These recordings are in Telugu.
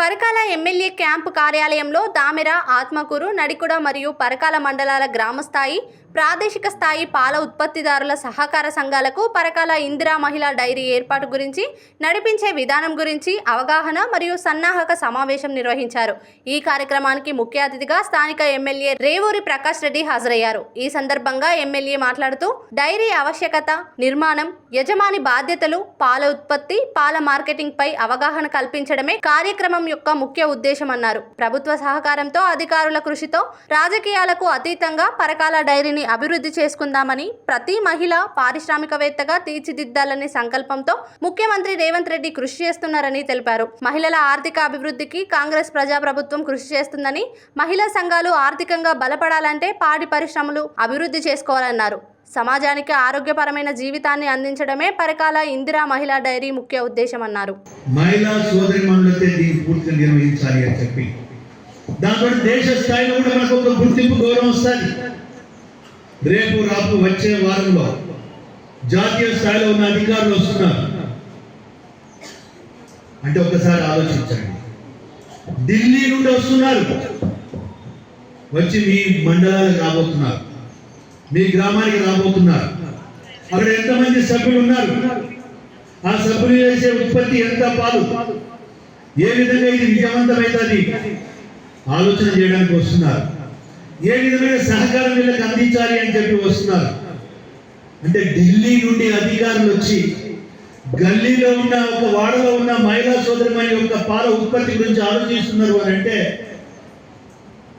పరకాల ఎమ్మెల్యే క్యాంపు కార్యాలయంలో దామెర ఆత్మకూరు నడికుడ మరియు పరకాల మండలాల గ్రామ స్థాయి ప్రాదేశిక స్థాయి పాల ఉత్పత్తిదారుల సహకార సంఘాలకు పరకాల ఇందిరా మహిళా డైరీ ఏర్పాటు గురించి నడిపించే విధానం గురించి అవగాహన మరియు సన్నాహక సమావేశం నిర్వహించారు. ఈ కార్యక్రమానికి ముఖ్య అతిథిగా స్థానిక ఎమ్మెల్యే రేవూరి ప్రకాష్ రెడ్డి హాజరయ్యారు. ఈ సందర్భంగా ఎమ్మెల్యే మాట్లాడుతూ డైరీ ఆవశ్యకత నిర్మాణం యజమాని బాధ్యతలు పాల ఉత్పత్తి పాల మార్కెటింగ్ పై అవగాహన కల్పించడమే కార్యక్రమం యొక్క ముఖ్య ఉద్దేశం అన్నారు ప్రభుత్వ సహకారంతో అధికారుల కృషితో రాజకీయాలకు అతీతంగా పరకాల డైరీని అభివృద్ధి చేసుకుందామని ప్రతి మహిళ పారిశ్రామికవేత్తగా తీర్చిదిద్దాలనే సంకల్పంతో ముఖ్యమంత్రి రేవంత్ రెడ్డి కృషి చేస్తున్నారని తెలిపారు. మహిళల ఆర్థిక అభివృద్ధికి కాంగ్రెస్ ప్రజాప్రభుత్వం కృషి చేస్తుందని మహిళా సంఘాలు ఆర్థికంగా బలపడాలంటే పాడి పరిశ్రమలు అభివృద్ధి చేసుకోవాలన్నారు. సమాజానికి ఆరోగ్యపరమైన జీవితాన్ని అందించడమే పరకాల ఇందిరా మహిళా డైరీ ముఖ్య ఉద్దేశం అన్నారు మహిళా సోదరి మనులతో దీన్ని పూర్తిగా నిర్వహించాలి అని చెప్పి. దాంతో దేశ స్థాయిలో కూడా మనకు ఒక గుర్తింపు గౌరవం వస్తుంది. రేపు రాపు వచ్చే వారంలో జాతీయ స్థాయిలో ఉన్న అధికారులు వస్తున్నారు. అంటే ఒకసారి ఆలోచించండి. ఢిల్లీ నుండి వస్తున్నారు. వచ్చి మీ మండలాలకు రాబోతున్నారు. మీ గ్రామానికి రాబోతున్నారు. అక్కడ ఎంతమంది సభ్యులు ఉన్నారు? ఆ సభ్యులు చేసే ఉత్పత్తి ఎంత పాలు? ఏ విధంగా ఇది విజయవంతమవుతుంది ఆలోచన చేయడానికి వస్తున్నారు. ఏ విధమైన సహకారం వీళ్ళకి అందించాలి అని చెప్పి వస్తున్నారు. అంటే ఢిల్లీ నుండి అధికారులు వచ్చి గల్లీలో ఉన్న ఒక వాడలో ఉన్న మహిళా సోదరిమణి యొక్క పాల ఉత్పత్తి గురించి ఆలోచిస్తున్నారు అని అంటే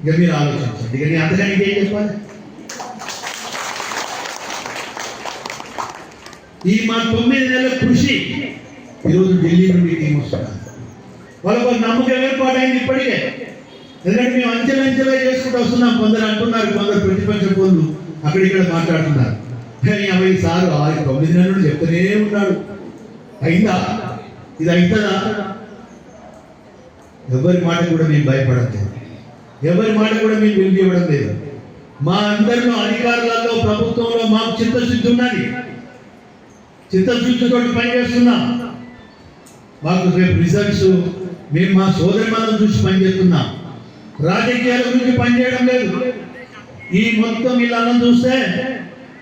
ఇక మీరు ఆలోచించండి. ఇక నేను అంతకంటే ఏం చెప్పాలి? ఈ మా తొమ్మిది నెలల కృషి ఈరోజు ఢిల్లీ నుండి టీం వస్తున్నారు. వాళ్ళకు ఒక నమ్మకం ఏర్పాటైంది ఇప్పటికే. ఎందుకంటే మేము అంచెలంచెలా చేసుకుంటూ వస్తున్నాం. కొందరు అంటున్నారు కొందరు ప్రతిపక్ష పనులు అక్కడిక్కడ మాట్లాడుతున్నారు. కానీ అవి సారు ఆ తొమ్మిది నెలలు చెప్తూనే ఉన్నాడు అయిందా? ఇది అవుతుందా ఎవరి మాట కూడా మేము భయపడలేదు ఎవరి మాట కూడా మేము విలువ ఇవ్వడం లేదు. మా అందరిలో అధికారులలో ప్రభుత్వంలో మాకు చిత్తశుద్ధి ఉన్నది. చిత్తశుద్ధితో పనిచేస్తున్నాం మాకు రేపు రిజల్ట్స్ మేము మా సోదరి చూసి పనిచేస్తున్నాం రాజకీయాల గురించి పనిచేయడం లేదు. ఈ మొత్తం వీళ్ళని చూస్తే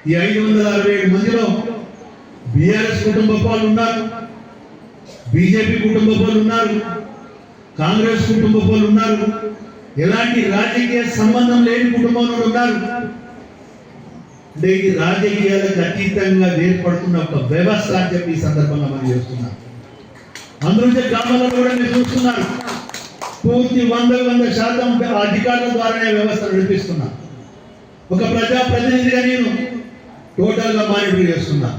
ఈ ఐదు వందల అరవై ఏడు మందిలో బీఆర్ఎస్ కుటుంబ వాళ్ళు ఉన్నారు. బీజేపీ కుటుంబ వాళ్ళు ఉన్నారు. కాంగ్రెస్ కుటుంబ వాళ్ళు ఉన్నారు. ఎలాంటి రాజకీయ సంబంధం లేని కుటుంబంలో ఉన్నారు. అంటే ఇది రాజకీయాలకు అతీతంగా ఏర్పడుతున్న ఒక వ్యవస్థ అని చెప్పి ఈ సందర్భంగా మనం చేస్తున్నాం. అందులో గ్రామాలలో కూడా మీరు చూస్తున్నారు. పూర్తి వంద వంద శాతం అధికారుల ద్వారానే వ్యవస్థ నడిపిస్తున్నా. ఒక ప్రజా ప్రతినిధిగా నేను టోటల్గా మానిటర్ చేస్తున్నా.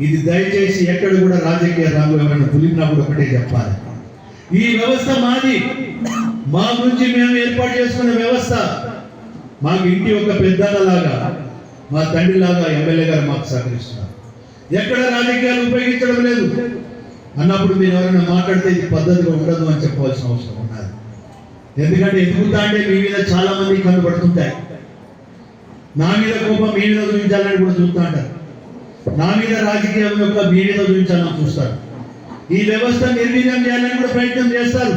ఇది దయచేసి ఎక్కడ కూడా రాజకీయ రంగు ఎవరైనా పులిపినప్పుడు ఒకటే చెప్పాలి. ఈ వ్యవస్థ మాది. మా గురించి మేము ఏర్పాటు చేసుకున్న వ్యవస్థ మాకు ఇంటి ఒక పెద్దలాగా మా తండ్రిలాగా ఎమ్మెల్యే గారు మాకు సహకరిస్తున్నారు. ఎక్కడ రాజకీయాలు ఉపయోగించడం లేదు. అన్నప్పుడు మీరు ఎవరైనా మాట్లాడితే ఇది పద్ధతిగా ఉండదు అని చెప్పవలసిన అవసరం ఉన్నది. ఎందుకంటే ఎదుగుతా అంటే మీ మీద చాలా మంది కనబడుతుంటాయి నా మీద కోపం మీ మీద చూపించాలని కూడా చూస్తూ ఉంటారు. నా మీద రాజకీయం యొక్క మీ మీద చూపించాలని చూస్తారు. ఈ వ్యవస్థ నిర్వీర్యం చేయాలని కూడా ప్రయత్నం చేస్తారు.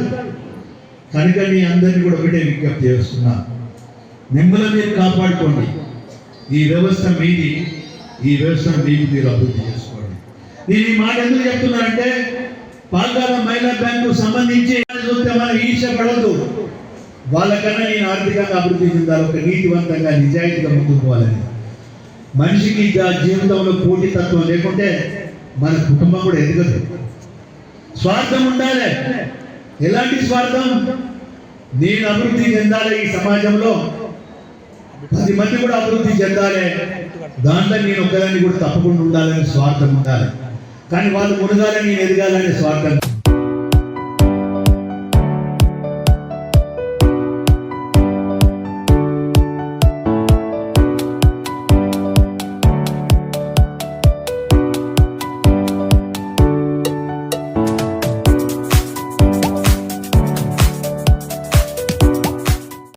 కనుక మీ అందరినీ కూడా ఒకటే విజ్ఞప్తి చేస్తున్నాను మిమ్మల్ని మీరు కాపాడుకోండి. ఈ వ్యవస్థ మీది ఈ వ్యవస్థ మీకు మీరు అభివృద్ధి చేసుకోండి. నేను ఈ మాట ఎందుకు చెప్తున్నానంటే పాల్గాల మహిళా బ్యాంకు సంబంధించి చూస్తే మనం ఈర్ష పడవద్దు వాళ్ళకన్నా నేను ఆర్థికంగా అభివృద్ధి చెందాలి ఒక నీతివంతంగా నిజాయితీగా ముందుకు పోవాలని. మనిషికి జా- జీవితంలో పోటీతత్వం లేకుంటే మన కుటుంబం కూడా ఎదగదు. స్వార్థం ఉండాలి. ఎలాంటి స్వార్థం? నేను అభివృద్ధి చెందాలి ఈ సమాజంలో. పది మంది కూడా అభివృద్ధి చెందాలి. దాంట్లో నేను ఒక్కదాన్ని కూడా తప్పకుండా ఉండాలని స్వార్థం ఉండాలి. కానీ వాళ్ళు మునగాలని నేను ఎదగాలని స్వార్థం